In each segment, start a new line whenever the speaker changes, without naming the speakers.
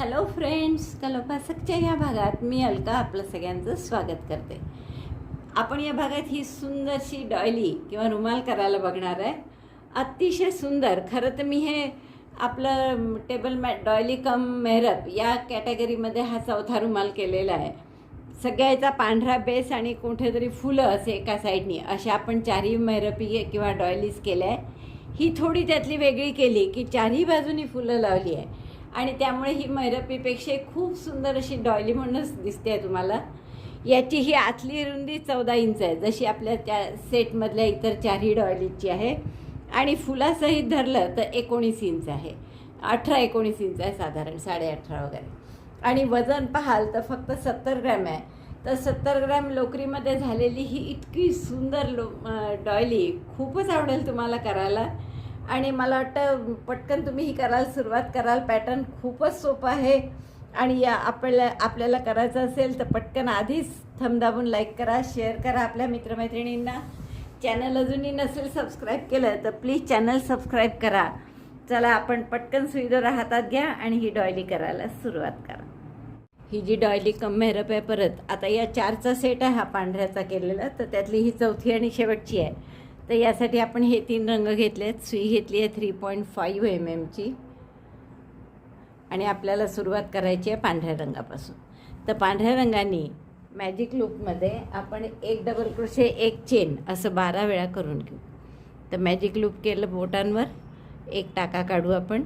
Hello friends कलोपासकच्या या भागात मी अलका आपलं सगळ्यांचं स्वागत करते. आपण या भागात ही सुंदरशी डॉयली किंवा रुमाल करायला बघणार आहे. अतिशय सुंदर. खरं तर मी हे आपलं टेबल मॅट डॉयली कम मेहरब या कॅटेगरीमध्ये हा चौथा रुमाल केलेला आहे. सगळ्याचा पांढरा बेस आणि कुठेतरी फुलं असे एका साईडनी अशा आपण चारही मेहरपी किंवा डॉयलीज केल्या आहे. ही थोडी त्यातली वेगळी केली की चारही बाजूनी फुलं लावली आहे. आणि त्यामुळे ही मैरपीपेक्षा खूप सुंदर अशी डॉयली म्हणूनच दिसते आहे तुम्हाला. याची ही आतली रुंदी चौदा इंच आहे जशी आपल्या त्या सेटमधल्या इतर चारही डॉयलीची आहे. आणि फुलासहित धरलं तर एकोणीस इंच आहे. अठरा एकोणीस इंच आहे साधारण साडे अठरा वगैरे. आणि वजन पाहाल तर फक्त सत्तर ग्रॅम आहे. तर सत्तर ग्रॅम लोकरीमध्ये झालेली ही इतकी सुंदर लो डॉयली खूपच आवडेल तुम्हाला करायला. आणि मला वाटतं पटकन तुम्ही ही करायला सुरुवात कराल. पॅटर्न खूपच सोपं आहे. आणि या आपल्या आपल्याला करायचं असेल तर पटकन आधीच थमदाबून दाबून लाईक करा शेअर करा आपल्या मित्रमैत्रिणींना. चॅनल अजूनही नसेल सबस्क्राईब केलं तर प्लीज चॅनल सबस्क्राईब करा. चला आपण पटकन सुईदोरा हातात घ्या आणि ही डॉयली करायला सुरुवात करा. ही जी डॉयली कम मेहरप आहे परत आता या चारचा सेट आहे हा पांढऱ्याचा केलेला तर त्यातली ही चौथी आणि शेवटची आहे. तर यासाठी आपण हे तीन रंग घेतले आहेत सुई घेतली आहे थ्री पॉईंट फाईव्ह एम एमची आणि आपल्याला सुरुवात करायची आहे पांढऱ्या रंगापासून. तर पांढऱ्या रंगाने मॅजिक लूपमध्ये आपण एक डबल क्रोशे एक चेन असं बारा वेळा करून घेऊ. तर मॅजिक लूप केलं बोटांवर एक टाका काढू आपण.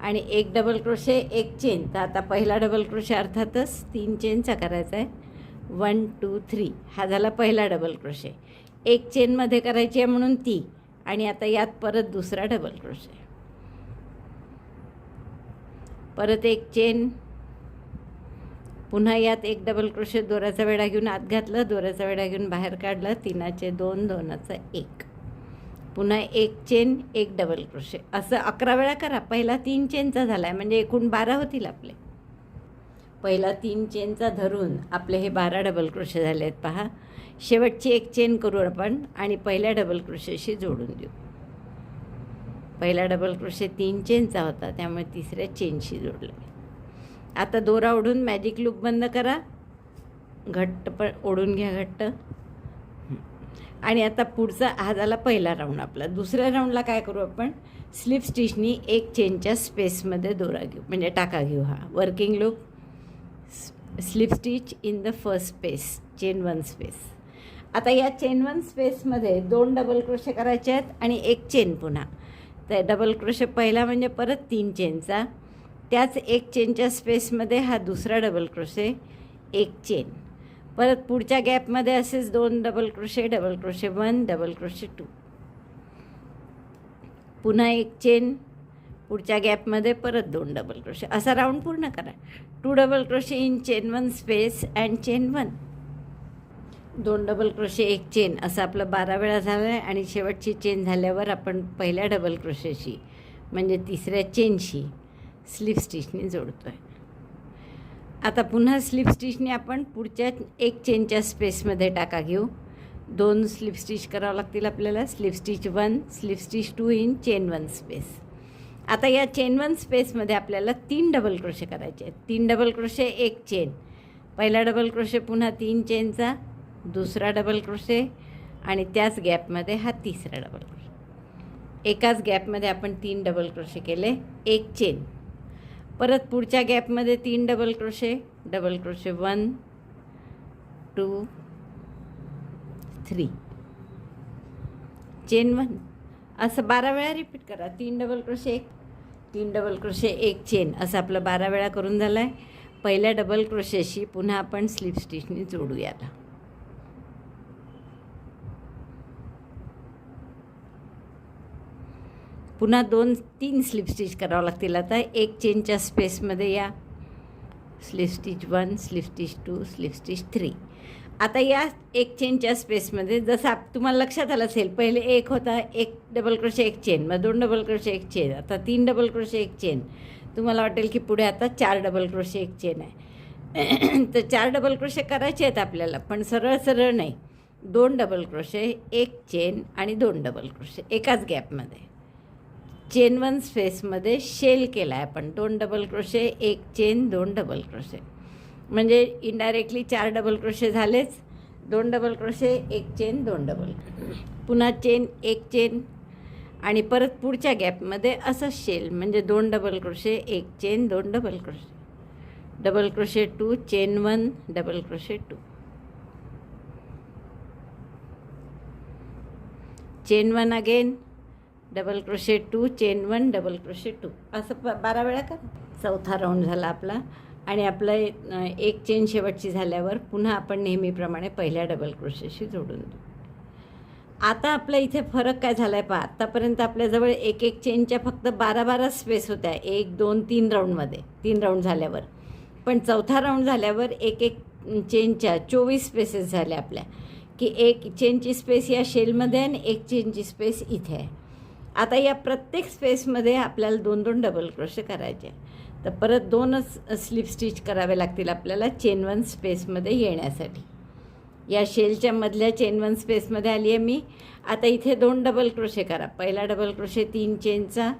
आणि एक डबल क्रोशे एक चेन तर आता पहिला डबल क्रोशे अर्थातच तीन चेनचा करायचा आहे. वन टू थ्री हा झाला पहिला डबल क्रोशे एक चेनमध्ये करायची आहे म्हणून ती. आणि आता यात परत दुसरा डबल क्रोशे परत एक चेन पुन्हा यात एक डबल क्रोशे दोऱ्याचा वेढा घेऊन आत घातलं दोऱ्याचा वेढा घेऊन बाहेर काढलं तिनाचे दोन दोनाचा एक. पुन्हा एक चेन एक डबल क्रोशे असं अकरा वेळा करा. पहिला तीन चेनचा झाला आहे म्हणजे एकूण बारा होतील आपले. पहिला तीन चेनचा धरून आपले हे बारा डबल क्रोशे झाले आहेत पहा. शेवटची एक चेन करू आपण आणि पहिल्या डबल क्रोशेशी जोडून देऊ. पहिला डबल क्रोशे तीन चेनचा होता त्यामुळे तिसऱ्या चेनशी जोडलं आता दोरा ओढून मॅजिक लूप बंद करा. घट्ट पण ओढून घ्या घट्ट. आणि आता पुढचा हा झाला पहिला राऊंड आपला. दुसऱ्या राऊंडला काय करू आपण? स्लिप स्टिचनी एक चेनच्या स्पेसमध्ये दोरा घेऊ म्हणजे टाका घेऊ हा. Working loop slip stitch in the first space chain one space आता या चेन वन स्पेसमध्ये दोन डबल क्रोशे करायचे आहेत आणि एक चेन पुन्हा. तर डबल क्रोशे पहिला म्हणजे परत तीन चेनचा त्याच एक चेनच्या स्पेसमध्ये हा दुसरा डबल क्रोशे एक चेन परत पुढच्या गॅपमध्ये असेच दोन double crochet double crochet one double crochet two पुन्हा एक चेन पुढच्या गॅपमध्ये परत दोन डबल क्रोशे असा राऊंड पूर्ण करा. Two double crochet in chain one space and chain one दोन डबल क्रोशे एक चेन असं आपलं बारा वेळा झालं आहे आणि शेवटची चेन झाल्यावर आपण पहिल्या डबल क्रोशेशी म्हणजे तिसऱ्या चेनशी स्लिप स्टिचने जोडतो आहे आता पुन्हा स्लिप स्टिचने आपण पुढच्या एक चेनच्या स्पेसमध्ये टाका घेऊ. दोन स्लिप स्टिच करावं लागतील आपल्याला slip stitch one slip stitch two in chain one space आता या चेन वन स्पेसमध्ये आपल्याला तीन डबल क्रोशे करायचे आहेत. तीन डबल क्रोशे एक चेन पहिला डबल क्रोशे पुन्हा तीन चेनचा दुसरा डबल क्रोशे आणि त्याच गॅपमध्ये हा तिसरा डबल क्रोशे एकाच गॅपमध्ये आपण तीन डबल क्रोशे केले एक चेन परत पुढच्या गॅपमध्ये तीन double crochet double crochet one two three chain one असं बारा वेळा रिपीट करा. तीन डबल क्रोशे एक तीन डबल क्रोशे एक चेन असं आपलं बारा वेळा करून झालं आहे पहिल्या डबल क्रोशेशी पुन्हा आपण स्लिप स्टिचनी जोडूयाला याला पुन्हा दोन तीन स्लिप स्टिच करावं लागतील. आता एक चेनच्या स्पेसमध्ये या. Slip stitch one slip stitch two slip stitch three आता या एक चेनच्या स्पेसमध्ये जसं आप तुम्हाला लक्षात आलं असेल पहिले एक होता एक डबल क्रोशे एक चेन मग दोन डबल क्रोशे एक चेन आता तीन डबल क्रोशे एक चेन तुम्हाला वाटेल की पुढे आता चार डबल क्रोशे एक चेन आहे. तर चार डबल क्रोशे करायचे आहेत आपल्याला पण सरळ सरळ नाही. दोन डबल क्रोशे एक चेन आणि दोन डबल क्रोशे एकाच गॅपमध्ये चेन वन स्पेसमध्ये शेल केला आहे आपण. दोन डबल क्रोशे एक चेन दोन डबल क्रोशे. म्हणजे इनडायरेक्टली चार डबल क्रोशे झालेच. दोन डबल क्रोशे एक चेन दोन डबल. पुन्हा चेन एक चेन. आणि परत पुढच्या गॅपमध्ये असं शेल. म्हणजे दोन डबल क्रोशे एक चेन दोन double crochet. Double crochet two chain one double crochet two. Chain one again double crochet two chain one double crochet two. असं प बारा वेळा का चौथा राऊंड झाला आपला. आणि आपलं एक चेन शेवटची झाल्यावर पुन्हा आपण नेहमीप्रमाणे पहिल्या डबल क्रोशेशी जोडून देऊ. आता आपल्या इथे फरक काय झाला आहे पहा. आत्तापर्यंत आपल्याजवळ एक एक चेनच्या फक्त बारा बारा स्पेस होत्या. एक दोन तीन राऊंडमध्ये. तीन राऊंड झाल्यावर. पण चौथा राऊंड झाल्यावर एक एक चेनच्या चोवीस स्पेसेस झाल्या आपल्या. की एक चेनची स्पेस या शेलमध्ये आणि एक चेनची स्पेस इथे आहे. आता या प्रत्येक स्पेसमध्ये आपल्याला दोन दोन डबल क्रोशे करायचे तर परत दोनच स्लिप स्टिच करावे लागतील आपल्याला चेन वन स्पेसमध्ये येण्यासाठी. या शेलच्या मधल्या चेन वन स्पेसमध्ये आली आहे मी. आता इथे दोन डबल क्रोशे करा. पहिला डबल क्रोशे तीन चेनचा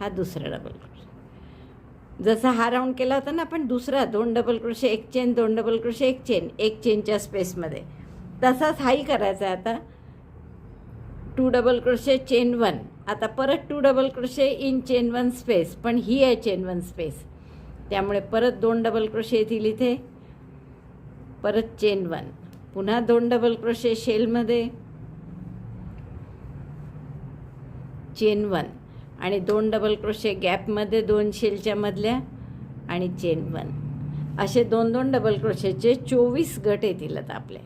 हा दुसरा डबल क्रोशे जसा हा राऊंड केला होता ना आपण दुसरा दोन डबल क्रोशे एक चेन दोन डबल क्रोशे एक चेन एक चेनच्या स्पेसमध्ये तसाच हाही करायचा आहे आता. Two double crochet chain one. आता परत two double crochet in chain one space पण ही आहे चेन वन स्पेस. त्यामुळे परत दोन डबल क्रोशे येतील इथे. परत चेन वन. पुन्हा दोन डबल क्रोशे शेलमध्ये. Chain one. आणि दोन डबल क्रोशे गॅपमध्ये दोन शेलच्या मधल्या आणि चेन वन. असे दोन दोन डबल क्रोशेचे चोवीस गट येतील आता आपले.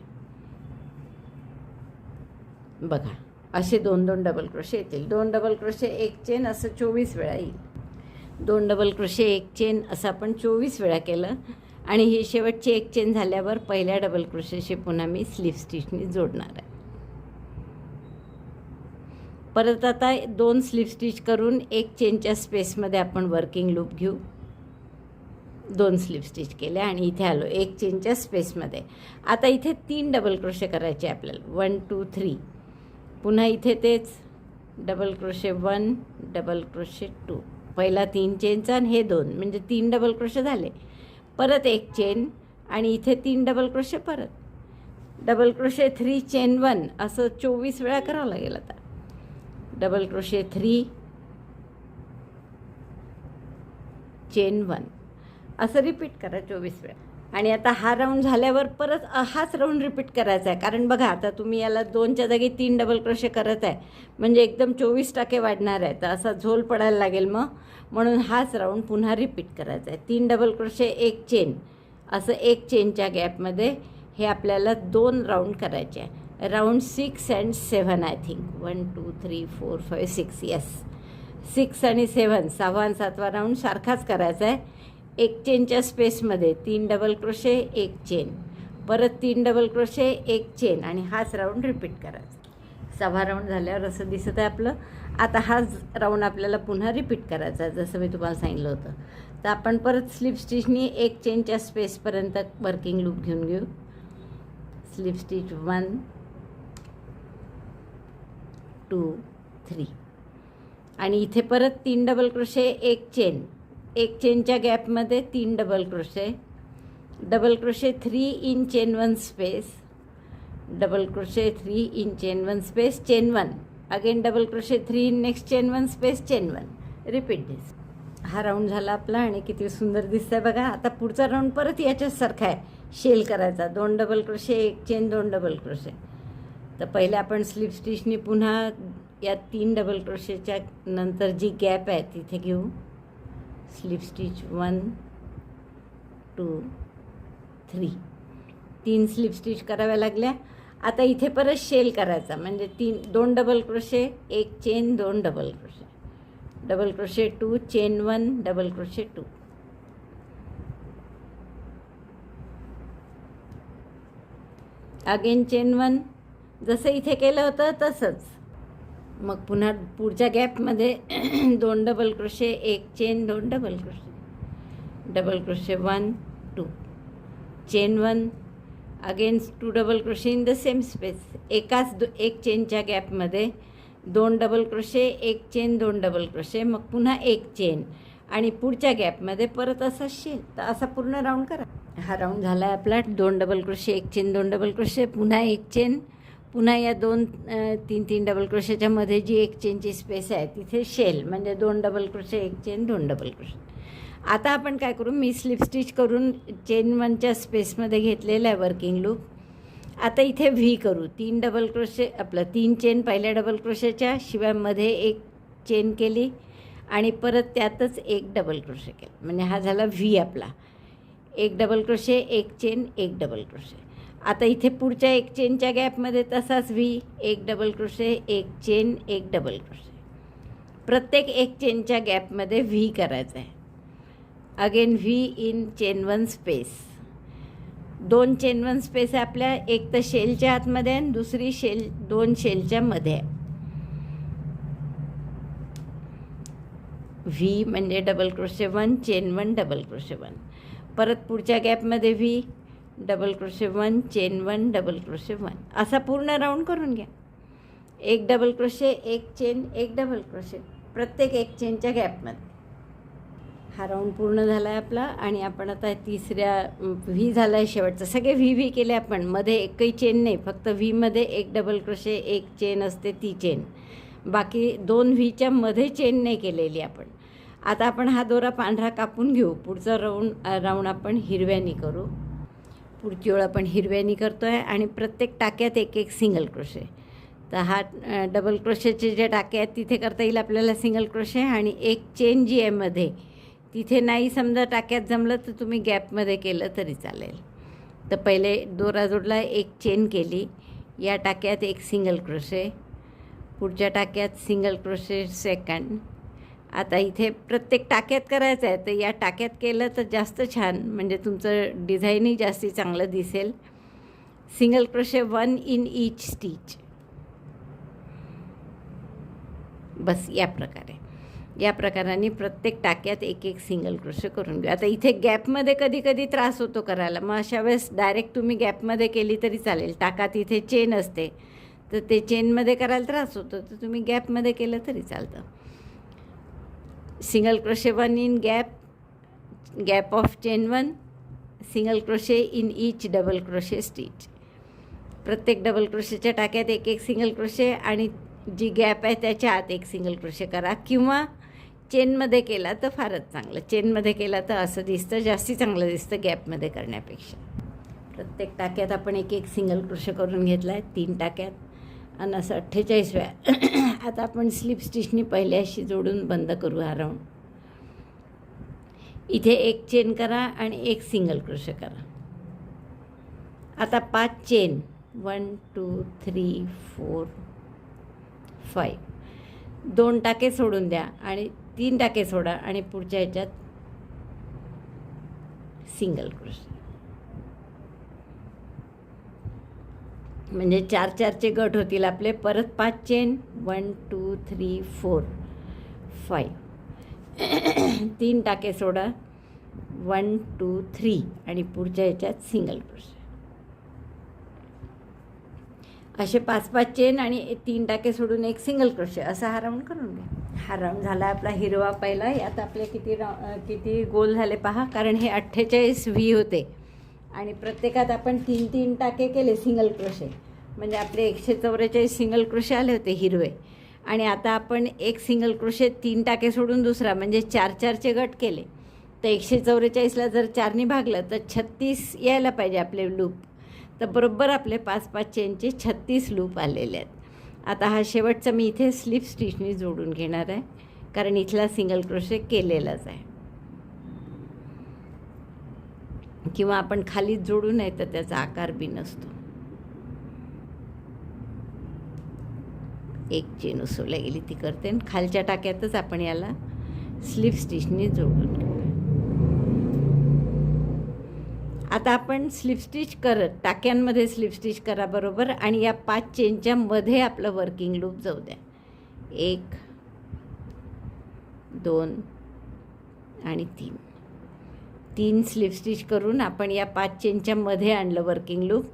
बघा. असे दोन दोन डबल क्रोशे येतील. दोन डबल क्रोशे एक चेन असं चोवीस वेळा येईल. दोन डबल क्रोशे एक चेन असं आपण चोवीस वेळा केलं. आणि ही शेवटची एक चेन झाल्यावर पहिल्या डबल क्रोशेशी पुन्हा मी स्लीव स्टिचनी जोडणार आहे. परत आता दोन स्लीव स्टिच करून एक चेनच्या स्पेसमध्ये आपण वर्किंग लूप घेऊ. दोन स्लीव स्टिच केले आणि इथे आलो एक चेनच्या स्पेसमध्ये आता इथे तीन डबल क्रोशे करायचे आपल्याला. वन टू थ्री पुन्हा इथे तेच. Double crochet one double crochet two पहिला तीन चेनचा आणि हे दोन. म्हणजे तीन डबल क्रोशे झाले. परत एक चेन आणि इथे तीन डबल क्रोशे परत. Double crochet three chain one असं चोवीस वेळा करावं लागेल आता. Double crochet three chain one असं रिपीट करा चोवीस वेळा. आणि आता हा राऊंड झाल्यावर परत हाच राऊंड रिपीट करायचा आहे. कारण बघा आता तुम्ही याला दोनच्या जागी तीन डबल क्रोशे करत आहे. म्हणजे एकदम चोवीस टक्के वाढणार आहे. तर असा झोल पडायला लागेल मग. म्हणून हाच राऊंड पुन्हा रिपीट करायचा आहे. तीन डबल क्रोशे एक चेन असं एक चेनच्या गॅपमध्ये हे आपल्याला दोन राऊंड करायचे आहे. Round six and seven I think one two three four five six yes six आणि सेवन सहावा आणि सातवा राऊंड सारखाच करायचा आहे. एक चेनच्या स्पेसमध्ये तीन डबल क्रोशे एक चेन. परत तीन डबल क्रोशे एक चेन आणि हाच राऊंड रिपीट करायचा. सहा राऊंड झाल्यावर असं दिसत आहे आपलं. आता हाच राऊंड आपल्याला पुन्हा रिपीट करायचा आहे जसं मी तुम्हाला सांगितलं होतं. तर आपण परत स्लिप स्टिचनी एक चेनच्या स्पेसपर्यंत वर्किंग लूप घेऊन घेऊ. Slip stitch one two three. आणि इथे परत तीन डबल क्रोशे एक चेन. एक चेनच्या गॅपमध्ये तीन double crochet. Double crochet three in chain one space. Double crochet three in chain one space chain one. Again double crochet three in next chain one space chain one. Repeat this. हा round झाला आपला आणि किती सुंदर दिसतंय बघा. आता पुढचा राऊंड परत याच्यासारखा आहे. शेल करायचा. दोन डबल क्रोशे एक चेन दोन डबल क्रोशे. तर पहिले आपण स्लिप स्टिचनी पुन्हा या तीन डबल क्रोशेच्या नंतर जी गॅप आहे तिथे घेऊ. Slip stitch one two three. तीन स्लिप स्टिच कराव्या लागल्या. आता इथे परत शेल करायचा. म्हणजे तीन दोन डबल क्रोशे एक चेन दोन double crochet double crochet two chain one double crochet two again chain one जसं इथे केलं होतं तसंच. मग पुन्हा पुढच्या गॅपमध्ये दोन डबल क्रोशे एक चेन दोन double crochet double crochet one two chain one against two double crochet in the same space एकाच दो एक चेनच्या गॅपमध्ये दोन डबल क्रोशे एक चेन दोन डबल क्रोशे मग पुन्हा एक चेन आणि पुढच्या गॅपमध्ये परत असा शेल तर असा पूर्ण राऊंड करा. हा राऊंड झाला आहे आपला. दोन डबल क्रोशे एक चेन दोन डबल क्रोशे पुन्हा एक चेन पुन्हा या दोन तीन तीन डबल क्रोशाच्या मध्ये जी एक चेनची स्पेस आहे तिथे शेल म्हणजे दोन डबल क्रोशे एक चेन दोन डबल क्रोशे आता आपण काय करू? मी स्लिप स्टिच करून चेन वनच्या स्पेसमध्ये घेतलेलं आहे वर्किंग लूप आता इथे व्ही करू. तीन डबल क्रोशे आपलं तीन चेन पहिल्या डबल क्रोशेच्या शिवायमध्ये एक चेन केली आणि परत त्यातच एक डबल क्रोशे केला. म्हणजे हा झाला व्ही आपला. एक डबल क्रोशे एक चेन एक डबल क्रोशे आता इथे पुढच्या एक चेनच्या गॅपमध्ये तसाच व्ही एक डबल क्रोशे एक चेन एक डबल क्रोशे प्रत्येक एक चेनच्या गॅपमध्ये व्ही करायचं आहे. Again V in chain one space दोन चेन वन स्पेस आहे आपल्या एक तर शेलच्या आतमध्ये आहे आणि दुसरी शेल दोन शेलच्या मध्ये आहे. व्ही म्हणजे double crochet one chain one double crochet one परत पुढच्या गॅपमध्ये V double crochet one chain one double crochet one. असा पूर्ण राऊंड करून घ्या. एक डबल क्रोशे एक चेन एक डबल क्रोशे. प्रत्येक एक चेनच्या गॅपमध्ये. हा राऊंड पूर्ण झाला आहे आपला आणि आपण आता तिसऱ्या व्ही झाला आहे शेवटचा. सगळे व्ही व्ही केले आपण. मध्ये एकही चेन नाही. फक्त व्हीमध्ये एक डबल क्रोशे एक चेन असते ती चेन. बाकी दोन व्हीच्या मध्ये चेन नाही केलेली आपण. आता आपण हा दोरा पांढरा कापून घेऊ. पुढचा राऊंड राऊंड आपण हिरव्यानी करू. पुढची ओळ आपण हिरव्यानी करतो आहे आणि प्रत्येक टाक्यात एक एक सिंगल क्रोशे तर हा डबल क्रोशेचे जे टाके आहेत तिथे करता येईल आपल्याला सिंगल क्रोशे आणि एक चेन जी आहे मध्ये तिथे नाही समजा टाक्यात जमलं तर तुम्ही गॅपमध्ये केलं तरी चालेल. तर पहिले दोरा जोडला एक चेन केली. या टाक्यात एक सिंगल क्रोशे पुढच्या टाक्यात सिंगल क्रोशे सेकंड आता इथे प्रत्येक टाक्यात करायचं आहे तर या टाक्यात केलं तर जास्त छान. म्हणजे तुमचं डिझाईनही जास्ती चांगलं दिसेल. Single crochet one in each stitch बस या प्रकारे. या प्रकाराने प्रत्येक टाक्यात एक एक सिंगल क्रोशे करून घेऊ. आता इथे गॅपमध्ये कधी कधी त्रास होतो करायला. मग अशा वेळेस डायरेक्ट तुम्ही गॅपमध्ये केली तरी चालेल. टाकात इथे चेन असते. तर ते चेनमध्ये करायला त्रास होतो. तर तुम्ही गॅपमध्ये केलं तरी चालतं. Single crochet one in gap gap of chain one single crochet in each double crochet stitch प्रत्येक डबल क्रोशेच्या टाक्यात एक एक सिंगल क्रोशे आणि जी गॅप आहे त्याच्या आत एक सिंगल क्रोशे करा. किंवा चेनमध्ये केला तर फारच चांगलं. चेनमध्ये केला तर असं दिसतं जास्ती चांगलं दिसतं गॅपमध्ये करण्यापेक्षा. प्रत्येक टाक्यात आपण एक एक सिंगल क्रोशे करून घेतला आहे तीन टाक्यात. आणि असं अठ्ठेचाळीस वेळा. आता आपण स्लिप स्टिचनी पहिल्याशी जोडून बंद करू हा राऊंड इथे एक चेन करा आणि एक सिंगल क्रोश करा. आता पाच chain. One two three four five. दोन टाके सोडून द्या आणि तीन टाके सोडा आणि पुढच्या ह्याच्यात सिंगल क्रोश. म्हणजे चार चारचे गट होतील आपले. परत पाच chain one two three four five तीन टाके सोडा. वन टू थ्री आणि पुढच्या ह्याच्यात सिंगल क्रोशे असे पाच पाच चेन आणि तीन टाके सोडून एक सिंगल क्रोशे असा हा राऊंड करून घ्या. हा राऊंड झाला आपला हिरवा पहिला. यात आपले किती रा किती गोल झाले पहा. कारण हे अठ्ठेचाळीस व्ही होते. आणि प्रत्येकात आपण तीन तीन टाके केले सिंगल क्रोशे म्हणजे आपले एकशे चौवेचाळीस सिंगल क्रोशे आले होते हिरवे. आणि आता आपण एक सिंगल क्रोशे तीन टाके सोडून दुसरा म्हणजे चार चारचे गट केले. तर एकशे चौवेचाळीसला जर चारनी भागलं तर छत्तीस यायला पाहिजे आपले लूप तर बरोबर आपले पाच पाच चेनचे छत्तीस लूप आलेले आहेत. आता हा शेवटचा मी इथे स्लिप स्टिचनी जोडून घेणार आहे. कारण इथला सिंगल क्रोशे केलेलाच आहे. किंवा आपण खाली जोडू नये तर त्याचा आकार बी नसतो. एक चेन उसवल्या गेली ती करते. आणि खालच्या टाक्यातच आपण याला स्लिप स्टिचनी जोडून घेऊ. आता आपण स्लिप स्टिच करत टाक्यांमध्ये स्लिप स्टिच करा बरोबर. आणि या पाच चेनच्या मध्ये आपलं वर्किंग लूप जाऊ द्या. एक दोन आणि तीन. तीन स्लिप स्टिच करून आपण या पाच चेनच्या मध्ये आणलं वर्किंग लूप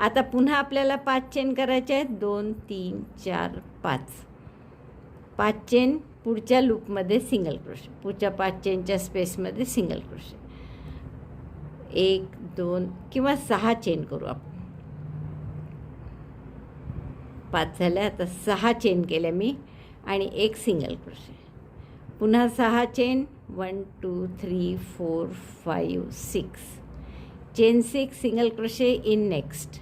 आता पुन्हा आपल्याला पाच चेन करायचे आहेत. दोन तीन चार पाच. पाच चेन पुढच्या लूपमध्ये सिंगल क्रोशे पुढच्या पाच चेनच्या स्पेसमध्ये सिंगल क्रोशे एक दोन किंवा सहा चेन करू आपण. पाच झाल्या आता सहा चेन केल्या मी आणि एक सिंगल क्रोशे पुन्हा सहा chain one two three four five six. Chain six single crochet in next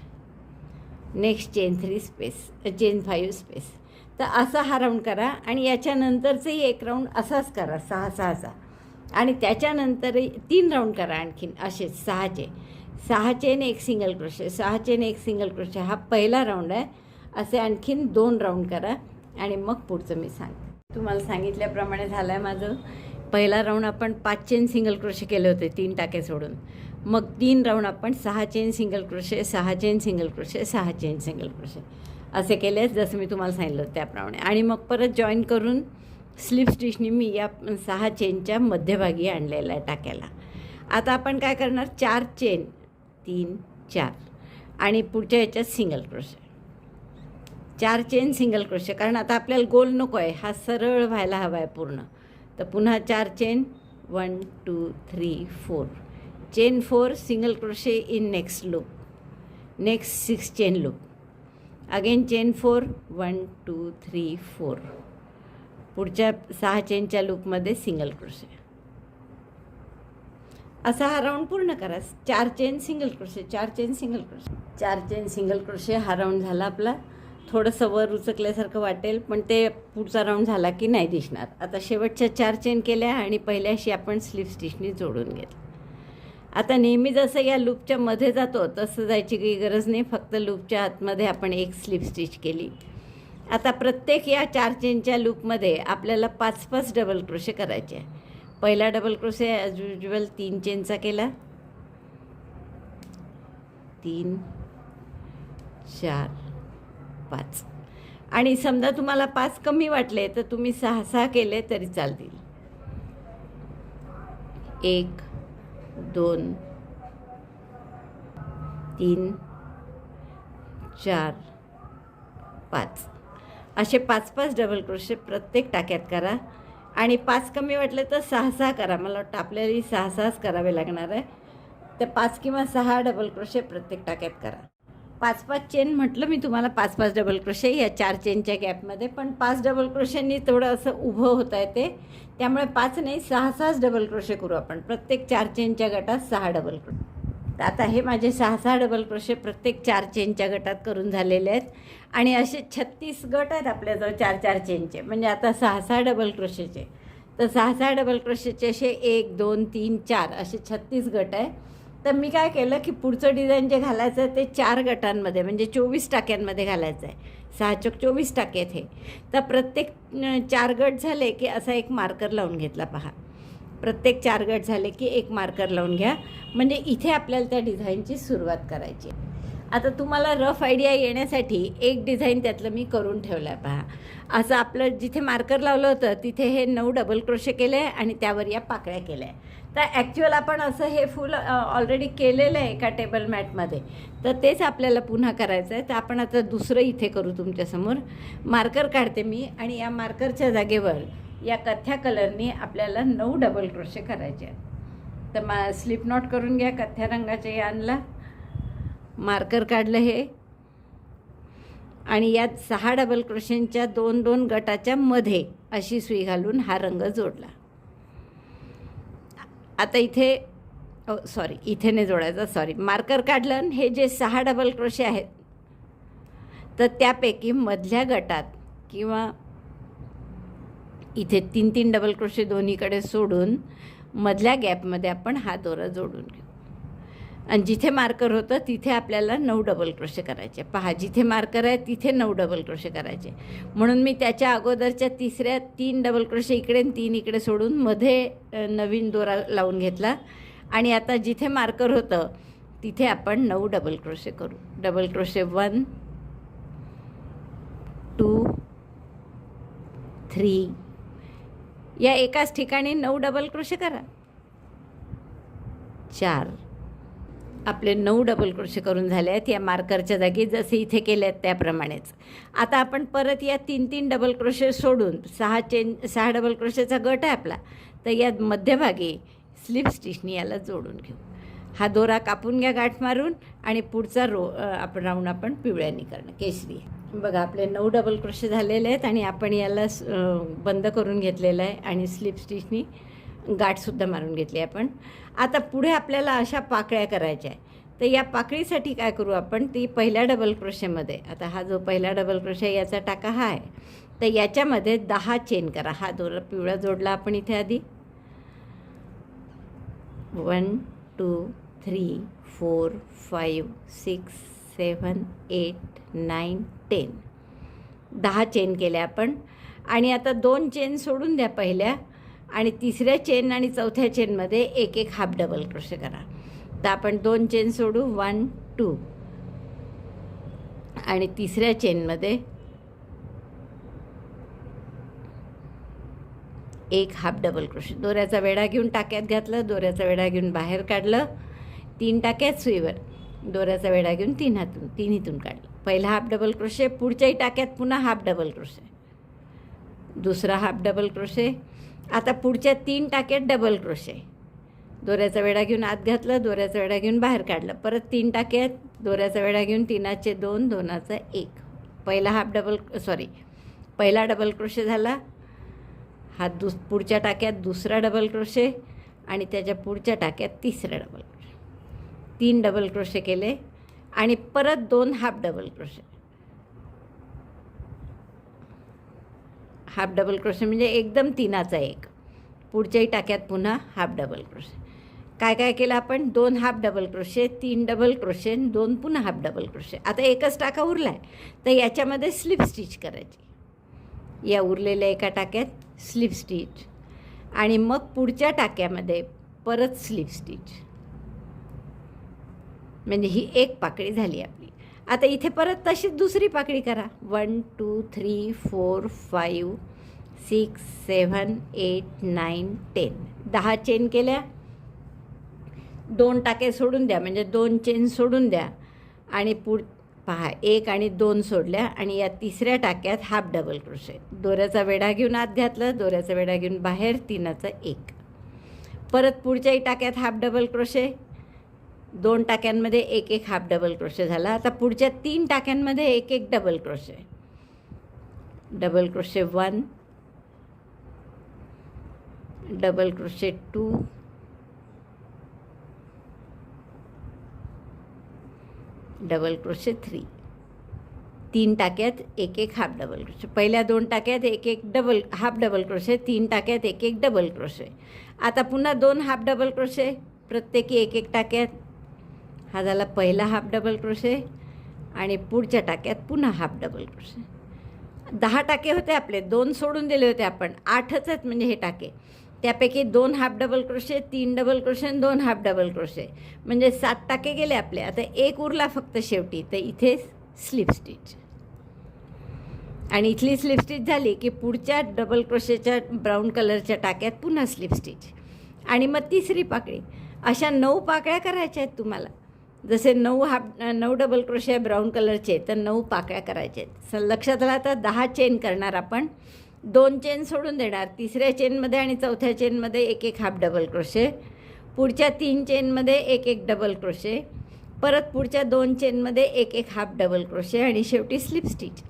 next chain three space chain five space तर असा हा राऊंड करा आणि याच्यानंतरचंही एक राऊंड असाच करा सहा सहाचा आणि त्याच्यानंतरही तीन राऊंड करा आणखीन असेच सहाचे सहा चेन एक सिंगल क्रोशे सहा चेन एक सिंगल क्रोशे हा पहिला राऊंड आहे. असे आणखीन दोन राऊंड करा आणि मग पुढचं मी सांगते. तुम्हाला सांगितल्याप्रमाणे झालं आहे माझं. पहिला राऊंड आपण पाच चेन सिंगल क्रोशे केले होते तीन टाके सोडून. मग तीन राऊंड आपण सहा चेन सिंगल क्रोशे सहा चेन सिंगल क्रोशे सहा चेन सिंगल क्रोशे. असे केले जसं मी तुम्हाला सांगितलं होतं त्याप्रमाणे आणि मग परत जॉईन करून स्लिप स्टिचनी मी या सहा चेनच्या मध्यभागी आणलेला आहे टाक्याला. आता आपण काय करणार? चार चेन तीन चार. आणि पुढच्या याच्यात सिंगल क्रोशे. चार चेन सिंगल क्रोशे. कारण आता आपल्याला गोल नको आहे हा सरळ व्हायला हवा आहे पूर्ण. तर पुन्हा चार chain one two three four chain four single crochet in next loop next six chain loop again chain four one two three four पुढच्या सहा चेनच्या लूपमध्ये सिंगल क्रोशे असा हा राऊंड पूर्ण करा. चार चेन सिंगल क्रोशे चार चेन सिंगल क्रोशे चार चेन सिंगल क्रोशे हा राऊंड झाला आपला. थोडंसं वर उचकल्यासारखं वाटेल पण ते पुढचा राऊंड झाला की नाही दिसणार. आता शेवटच्या चार चेन केल्या आणि पहिल्याशी आपण स्लीप स्टिचनी जोडून घेतलं. आता नेहमी जसं या लूपच्या मध्ये जातो तसं जायची काही गरज नाही. फक्त लूपच्या आतमध्ये आपण एक स्लीप स्टिच केली. आता प्रत्येक या चार चेनच्या लूपमध्ये आपल्याला पाच पाच डबल क्रोशे करायचे आहे. पहिला डबल क्रोशे ॲज युजल तीन चेनचा केला. तीन चार पाच. आणि समजा तुम्हाला पाच कमी वाटले तर तुम्ही सहा सहा केले तरी चालतील. एक दोन तीन चार पाच. असे पाच पाच डबल क्रोशे प्रत्येक टाक्यात करा. आणि पाच कमी वाटले तर सहा सहा करा. मला वाटतं आपल्याला सहा सहाच करावे लागणार आहे. तर पाच किंवा सहा डबल क्रोशे प्रत्येक टाक्यात करा. पाच पाच चेन म्हटलं मी तुम्हाला पाच पाच डबल क्रोशे या चार चेनच्या गॅपमध्ये पण पाच डबल क्रोशेंनी थोडं असं उभं होत आहे ते. त्यामुळे पाच नाही सहा सहाच डबल क्रोशे करू आपण. प्रत्येक चार चेनच्या गटात सहा डबल क्रो तर आता हे माझे सहा सहा डबल क्रोशे प्रत्येक चार चेनच्या गटात करून झालेले आहेत. आणि असे छत्तीस गट आहेत आपल्याजवळ चार चार चेनचे म्हणजे आता सहा सहा डबल क्रोशेचे तर सहा सहा डबल क्रोशेचे असे एक दोन तीन चार असे छत्तीस गट आहे. तर मी काय केलं की पुढचं डिझाईन जे घालायचं आहे ते चार गटांमध्ये म्हणजे चोवीस टाक्यांमध्ये घालायचं आहे. सहा चोक चोवीस टाके आहेत हे. तर प्रत्येक चार गट झाले की असा एक मार्कर लावून घेतला पहा. प्रत्येक चार गट झाले की एक मार्कर लावून घ्या. म्हणजे इथे आपल्याला त्या डिझाईनची सुरुवात करायची आहे. आता तुम्हाला रफ आयडिया येण्यासाठी एक डिझाईन त्यातलं मी करून ठेवलं आहे पहा. असं आपलं जिथे मार्कर लावलं होतं तिथे हे नऊ डबल क्रोशे केले आणि त्यावर या पाकळ्या केल्या. तर ॲक्च्युअल आपण असं हे फुल ऑलरेडी केलेलं आहे एका टेबल मॅटमध्ये तर तेच आपल्याला पुन्हा करायचं आहे. तर आपण आता दुसरं इथे करू तुमच्यासमोर मार्कर काढते मी आणि या मार्करच्या जागेवर या कथ्या कलरनी आपल्याला नऊ डबल क्रोशे करायचे आहेत. तर मा स्लिप नॉट करून घ्या कथ्या रंगाच्या यानला मार्कर काढलं हे. आणि यात सहा डबल क्रोशेंच्या दोन दोन गटाच्या मध्ये अशी सुई घालून हा रंग जोडला. आता इथे सॉरी इथे नाही जोडायचा सॉरी मार्कर काढलं आणि हे जे सहा डबल क्रोशे आहेत तर त्यापैकी मधल्या गटात किंवा इथे तीन तीन डबल क्रोशे दोन्हीकडे सोडून मधल्या गॅपमध्ये आपण हा दोरा जोडून घेऊ. आणि जिथे मार्कर होतं तिथे आपल्याला नऊ डबल क्रोशे करायचे. पहा जिथे मार्कर आहे तिथे नऊ डबल क्रोशे करायचे. म्हणून मी त्याच्या अगोदरच्या तिसऱ्या तीन डबल क्रोशे इकडे आणि तीन इकडे सोडून मध्ये नवीन दोरा लावून घेतला. आणि आता जिथे मार्कर होतं तिथे आपण नऊ डबल क्रोशे करू. Double crochet one two three या एकाच ठिकाणी नऊ डबल क्रोशे करा. चार. आपले नऊ डबल क्रोशे करून झाले आहेत या मार्करच्या जागी जसे इथे केले आहेत त्याप्रमाणेच. आता आपण परत या तीन तीन डबल क्रोशे सोडून सहा चेन सहा डबल क्रोशेचा गट आहे आपला तर या मध्यभागी स्लिप स्टिचनी याला जोडून घेऊ. हा दोरा कापून घ्या गाठ मारून आणि पुढचा रो आपण राऊंड आपण पिवळ्यानी करणं केशरी. बघा आपले नऊ डबल क्रोशे झालेले आहेत आणि आपण याला बंद करून घेतलेलं आहे आणि स्लिप स्टिचनी गाठसुद्धा मारून घेतली आपण. आता पुढे आपल्याला अशा पाकळ्या करायच्या आहे तर या पाकळीसाठी काय करू आपण? ती पहिल्या डबल क्रोशेमध्ये आता हा जो पहिला डबल क्रोशे याचा टाका हा आहे. तर याच्यामध्ये दहा चेन करा. हा दोरा पिवळा जोडला आपण इथे आधी. One two three four five six seven eight nine ten दहा चेन केल्या आपण. आणि आता दोन चेन सोडून द्या पहिल्या. आणि तिसऱ्या चेन आणि चौथ्या चेनमध्ये एक एक हाफ डबल क्रोशे करा. तर आपण दोन चेन सोडू. वन टू आणि तिसऱ्या चेनमध्ये एक हाफ डबल क्रोशे दोऱ्याचा वेढा घेऊन टाक्यात घातलं दोऱ्याचा वेढा घेऊन बाहेर काढलं. तीन टाक्यात सुईवर. दोऱ्याचा वेढा घेऊन तीन हातून तिन्हीतून काढलं. पहिला हाफ डबल क्रोशे पुढच्याही टाक्यात पुन्हा हाफ डबल क्रोशे दुसरा हाफ डबल क्रोशे आता पुढच्या तीन टाक्यात डबल क्रोशे दोऱ्याचा वेढा घेऊन आत घातलं दोऱ्याचा वेढा घेऊन बाहेर काढलं. परत तीन टाक्यात दोऱ्याचा वेढा घेऊन तीनाचे दोन दोनाचा एक. पहिला हाफ डबल सॉरी पहिला डबल क्रोशे झाला. हा दुस पुढच्या टाक्यात दुसरा डबल क्रोशे आणि त्याच्या पुढच्या टाक्यात तिसरा डबल क्रोशे तीन डबल क्रोशे केले आणि परत दोन half double crochet half double crochet म्हणजे एकदम तीनाचा एक. पुढच्याही टाक्यात पुन्हा हाफ डबल क्रोशे. काय काय केलं आपण? दोन हाफ डबल क्रोशे तीन डबल क्रोशे दोन पुन्हा हाफ डबल क्रोशे. आता एकच टाका उरला आहे तर याच्यामध्ये स्लिप स्टिच करायची. या उरलेल्या एका टाक्यात स्लिप स्टिच आणि मग पुढच्या टाक्यामध्ये परत स्लिप स्टिच. म्हणजे ही एक पाकळी झाली आपली. आता इथे परत तशीच दुसरी पाकळी करा. One two three four five six seven eight nine ten दहा चेन केल्या. दोन टाके सोडून द्या. म्हणजे दोन चेन सोडून द्या. आणि पुढ पहा एक आणि दोन सोडल्या. आणि या तिसऱ्या टाक्यात हाफ डबल क्रोशे दोऱ्याचा वेढा घेऊन आत घातला. दोऱ्याचा वेढा घेऊन बाहेर तीनाचा एक. परत पुढच्याही टाक्यात हाफ डबल क्रोशे दोन टाक्यांमध्ये एक एक हाफ डबल क्रोशे झाला. आता पुढच्या तीन टाक्यांमध्ये एक एक double crochet. Double crochet one double crochet two double crochet three. तीन टाक्यात एक एक हाफ डबल क्रोशे. पहिल्या दोन टाक्यात एक एक डबल हाफ डबल क्रोशे तीन टाक्यात एक एक डबल क्रोशे. आता पुन्हा दोन हाफ डबल क्रोशे प्रत्येकी एक एक टाक्यात हा झाला पहिला हाफ डबल क्रोशे आणि पुढच्या टाक्यात पुन्हा हाफ डबल क्रोशे. दहा टाके होते आपले दोन सोडून दिले होते आपण. आठच आहेत म्हणजे हे टाके. त्यापैकी दोन हाफ डबल क्रोशे तीन डबल क्रोशे आणि दोन हाफ डबल क्रोशे. म्हणजे सात टाके गेले आपले. आता एक उरला फक्त शेवटी. तर इथे स्लिप स्टिच. आणि इथली स्लिप स्टिच झाली की पुढच्या डबल क्रोशेच्या ब्राऊन कलरच्या टाक्यात पुन्हा स्लिप स्टिच. आणि मग तिसरी पाकळी. अशा नऊ पाकळ्या करायच्या आहेत तुम्हाला. जसे नऊ हाफ नऊ डबल क्रोशे ब्राऊन कलरचे तर नऊ पाकळ्या करायच्या आहेत. लक्षात आला तर दहा चेन करणार आपण. दोन चेन सोडून देणार. तिसऱ्या चेनमध्ये आणि चौथ्या चेनमध्ये एक एक हाफ डबल क्रोशे पुढच्या तीन चेनमध्ये एक एक डबल क्रोशे परत पुढच्या दोन चेनमध्ये एक एक हाफ डबल क्रोशे आणि शेवटी स्लिप स्टिच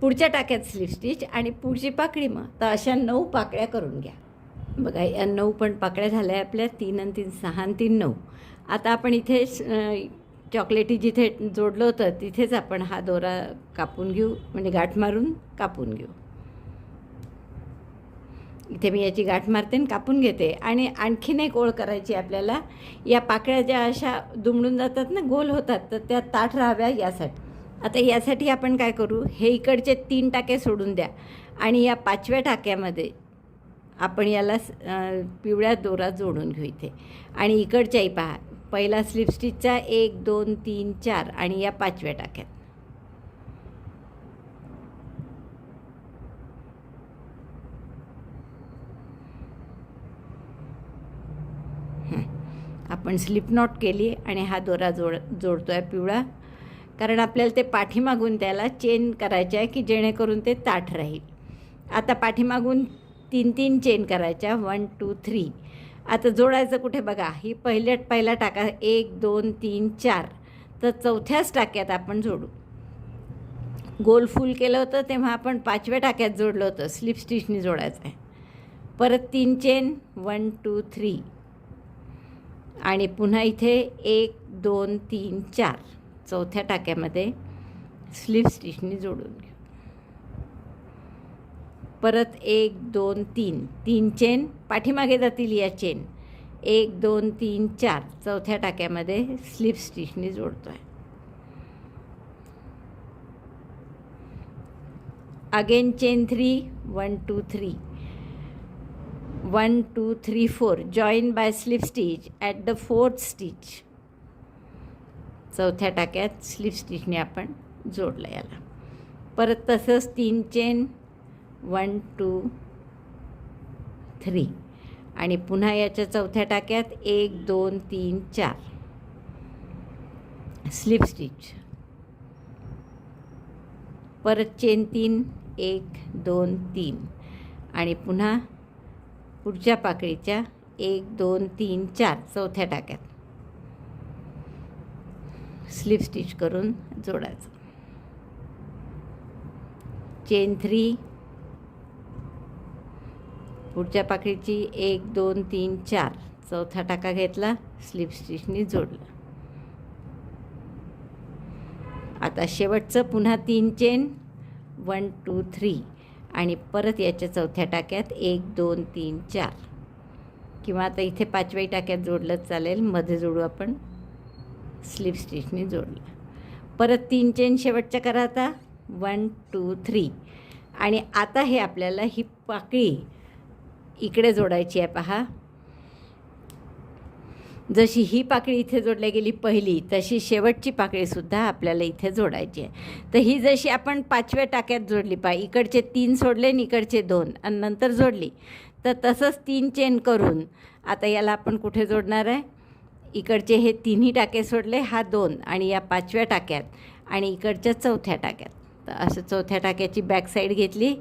पुढच्या टाक्यात स्लिप स्टिच आणि पुढची पाकळी मग. तर अशा नऊ पाकळ्या करून घ्या. बघा या नऊ पण पाकळ्या झाल्या आपल्या. तीन आणि तीन सहा आणि तीन नऊ. आता आपण इथे चॉकलेटी जिथे जोडलं होतं तिथेच आपण हा दोरा कापून घेऊ म्हणजे गाठ मारून कापून घेऊ. इथे मी याची गाठ मारते आणि कापून घेते. आणि आणखीन एक ओळ करायची आपल्याला या पाकळ्या ज्या अशा दुमडून जातात ना गोल होतात तर त्या ताठ राहाव्या यासाठी. आता यासाठी आपण काय करू हे इकडचे तीन टाके सोडून द्या. आणि या पाचव्या टाक्यामध्ये आपण याला पिवळ्या दोरा जोडून घेऊ इथे. आणि इकडच्याही पहा पहिला स्लिप स्टिचचा एक दोन तीन चार आणि या पाचव्या टाक्यात. आपण स्लिप नॉट केली आणि हा दोरा जोड जोडतो आहे पिवळा. कारण आपल्याला ते पाठीमागून त्याला चेन करायचे आहे की जेणेकरून ते ताठ राहील. आता पाठीमागून तीन तीन चेन करायच्या. वन टू थ्री आता जोडायचं कुठे बघा? ही पहिल्या पहिला टाका. एक दोन तीन चार. तर चौथ्याच टाक्यात आपण जोडू. गोल फुल केलं होतं तेव्हा आपण पाचव्या टाक्यात जोडलं होतं. स्लिप स्टिचनी जोडायचं आहे. परत तीन चेन. One two three. आणि पुन्हा इथे एक दोन तीन चार. चौथ्या टाक्यामध्ये स्लिप स्टिचनी जोडून घेऊ परत एक दोन तीन. तीन चेन पाठीमागे जातील या चेन. एक दोन तीन चार. चौथ्या टाक्यामध्ये स्लिप स्टिचनी जोडतो आहे again chain three one two three one two three four join by slip stitch at the fourth stitch चौथ्या टाक्यात स्लिप स्टिचने आपण जोडलं याला. परत तसंच तीन चेन वन टू थ्री. आणि पुन्हा याच्या चौथ्या टाक्यात एक दोन तीन चार. Slip stitch. परत चेन तीन एक दोन तीन. आणि पुन्हा पुढच्या पाकळीच्या एक दोन तीन चार चौथ्या टाक्यात. स्लिप स्टिच करून जोडायचं. चेन थ्री पुढच्या पाकळीची एक दोन तीन चार. चौथा टाका घेतला स्लिप स्टिचनी जोडलं. आता शेवटचं पुन्हा तीन चेन वन टू थ्री आणि परत याच्या चौथ्या टाक्यात एक दोन तीन चार. किंवा आता इथे पाचव्या टाक्यात जोडलं चालेल. मध्ये जोडू आपण. स्लिप स्टिचनी जोडलं. परत तीन चेन शेवटच्या करा आता. वन टू थ्री आणि आता हे आपल्याला ही पाकळी इकडे जोडायची आहे पहा. जशी ही पाकळी इथे जोडल्या गेली पहिली तशी शेवटची पाकळीसुद्धा आपल्याला इथे जोडायची आहे. तर ही जशी आपण पाचव्या टाक्यात जोडली पा इकडचे तीन सोडले आणि इकडचे दोन आणि नंतर जोडली. तर तसंच तीन चेन करून आता याला आपण कुठे जोडणार आहे? इकडचे हे तिन्ही टाके सोडले हा दोन आणि या पाचव्या टाक्यात आणि इकडच्या चौथ्या टाक्यात. तर असं चौथ्या टाक्याची बॅक साईड घेतली.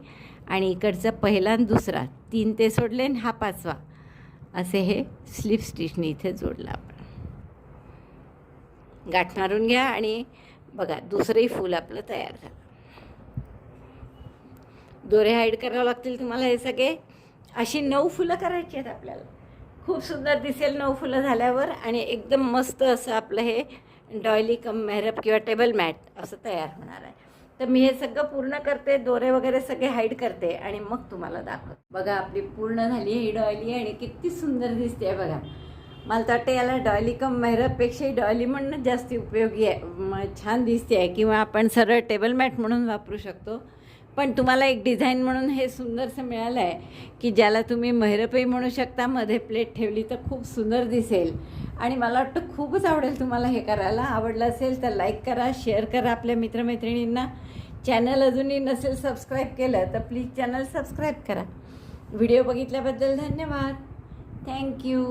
आणि इकडचा पहिला आणि दुसरा. तीन ते सोडले आणि हा पाचवा. असे हे स्लिप स्टिचने इथे जोडलं आपण. गाठ मारून घ्या आणि बघा दुसरंही फूल आपलं तयार झालं. दोरे हाईड करावं लागतील तुम्हाला हे सगळे. अशी नऊ फुलं करायची आहेत आपल्याला. खूप सुंदर दिसेल नऊ फुलं झाल्यावर आणि एकदम मस्त असं आपलं हे डॉयली कम मेहरब किंवा टेबल मॅट असं तयार होणार आहे. तर मी हे सगळं पूर्ण करते दोरे वगैरे सगळे हाईड करते आणि मग तुम्हाला दाखवते. बघा आपली पूर्ण झाली ही डॉयली आणि किती सुंदर दिसते बघा. मला तर वाटतं याला डॉयली कम मेहरबपेक्षाही डॉयली म्हणणं जास्त उपयोगी आहे छान दिसते आहे. किंवा आपण सरळ टेबल मॅट म्हणून वापरू शकतो. पण तुम्हाला एक डिझाईन म्हणून हे सुंदरसं मिळालं आहे की ज्याला तुम्ही मेहरपही म्हणू शकता मध्ये प्लेट ठेवली तर खूप सुंदर दिसेल. आणि मला वाटतं खूपच आवडेल तुम्हाला हे करायला. आवडलं असेल तर लाईक करा शेअर करा आपल्या मित्रमैत्रिणींना. चॅनल अजूनही नसेल सबस्क्राईब केलं तर प्लीज चॅनल सबस्क्राईब करा. व्हिडिओ बघितल्याबद्दल धन्यवाद. Thank you